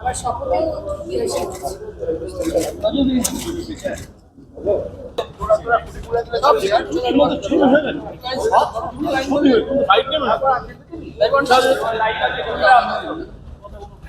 আবার সকলে লাইট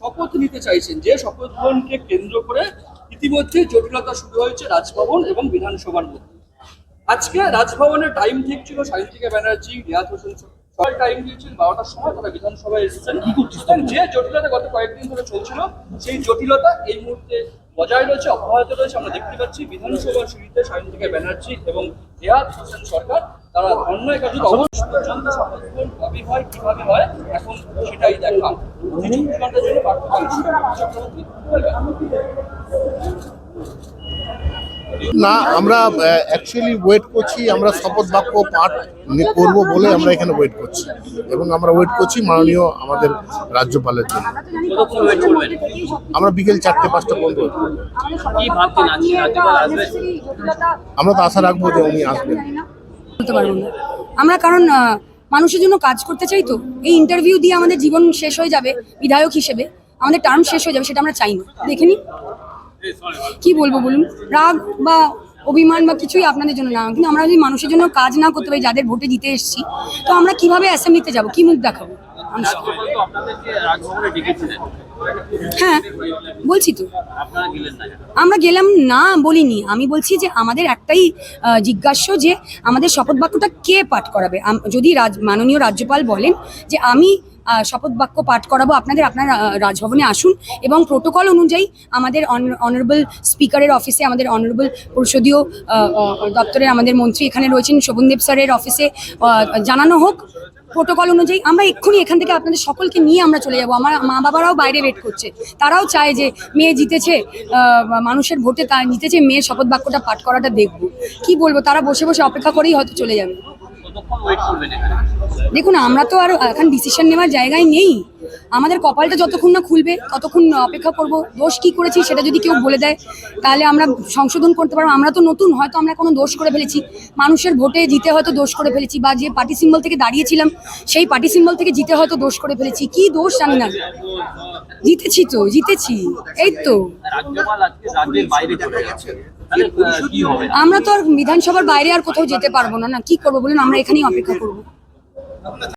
শপথ নিতে চাইছেন। যে শপথ গ্রহণকে কেন্দ্র করে ইতিমধ্যে জটিলতা শুরু হয়েছে রাজভবন এবং বিধানসভার মধ্যে। আজকে রাজভবনের টাইম ঠিক ছিল সাহিত্যিকা ব্যানার্জি রিয়াজ হোসেন সবাই টাইম দিয়েছেন বারোটার সময় তারা বিধানসভায় এসেছেন। কি করছিস যে জটিলতা গত কয়েকদিন ধরে চলছিল সেই জটিলতা এই মুহূর্তে বজায় রয়েছে অব্যাহত রয়েছে। আমরা দেখতে পাচ্ছি বিধানসভার সিঁড়িতে সাহিত্যিকা ব্যানার্জি এবং রিয়াজ হোসেন সরকার তারা পর্যন্ত কবে হয় কীভাবে হয় এখন সেটাই দেখা চব্বিশ ঘণ্টার জন্য না আমরা অ্যাকচুয়ালি ওয়েট করছি আমরা শপথ বাক্য পাঠ করব বলে আমরা এখানে ওয়েট করছি। এবং আমরা ওয়েট করছি মাননীয় আমাদের রাজ্যপালের জন্য। আমরা বিকেল চারটে পাঁচটা পর্যন্ত আসবে আমরা তো আশা রাখব যে উনি আসবেন। বলতে পারব না। আমরা কারণ মানুষের জন্য কাজ করতে চাই তো। এই ইন্টারভিউ দিয়ে আমাদের জীবন শেষ হয়ে যাবে, বিধায়ক হিসেবে। আমাদের টার্ম শেষ হয়ে যাবে, সেটা আমরা চাই না। দেখে নিন। কি বলব বলুন? রাগ বা অভিমান বা কিছুই আপনাদের জন্য না। কিন্তু আমরা যদি মানুষের জন্য কাজ না করতে পারি, যাদের ভোটে জিতে এসেছি, তো আমরা কীভাবে অ্যাসেম্বলিতে যাব? কি মুখ দেখাবো? হ্যাঁ বলছি তো? আমরা গেলাম না বলিনি। আমি বলছি যে আমাদের একটাই জিজ্ঞাস্য যে আমাদের শপথ বাক্যটা কে পাঠ করাবে? যদি রাজ, মাননীয় রাজ্যপাল বলেন যে আমি শপথ বাক্য পাঠ করাবো, আপনাদের, আপনার রাজভবনে আসুন এবং প্রোটোকল অনুযায়ী আমাদের অনারেবল স্পিকারের অফিসে, আমাদের অনারেবল পরিষদীয় দপ্তরের আমাদের মন্ত্রী এখানে রয়েছেন, শোভনদেব স্যারের অফিসে জানানো হোক। প্রোটোকল অনুযায়ী আমরা এক্ষুনি এখান থেকে আপনাদের সকলকে নিয়ে আমরা চলে যাব। আমার মা বাবারাও বাইরে ওয়েট করছে। তারাও চায় যে মেয়ে জিতেছে আহ, মানুষের ভোটে তা জিতেছে মেয়ের শপথ বাক্যটা পাঠ করাটা দেখব। কি বলব? তারা বসে বসে অপেক্ষা করেই হয়তো চলে যাবে। দেখুন আমরা তো আর এখন ডিসিশন নেওয়ার জায়গায় নেই। আমাদের কপালটা যতক্ষণ না খুলবে, ততক্ষণ অপেক্ষা করব। দোষ কি করেছি সেটা যদি কেউ বলে দেয়, তাহলে আমরা সংশোধন করতে পারব। আমরা তো নতুন, হয়তো আমরা কোনো দোষ করে ফেলেছি। মানুষের ভোটে জিতে হয়তো দোষ করে ফেলেছি বা যে পার্টি সিম্বল থেকে দাঁড়িয়েছিলাম, সেই পার্টি সিম্বল থেকে জিতে হয়তো দোষ করে ফেলেছি। কি দোষ জানি না। জিতেছি তো, জিতেছি। এই তো। আমরা তো আর বিধানসভার বাইরে আর কোথাও যেতে পারব না না। কি করব বলুন? আমরা এখানেই অপেক্ষা করব।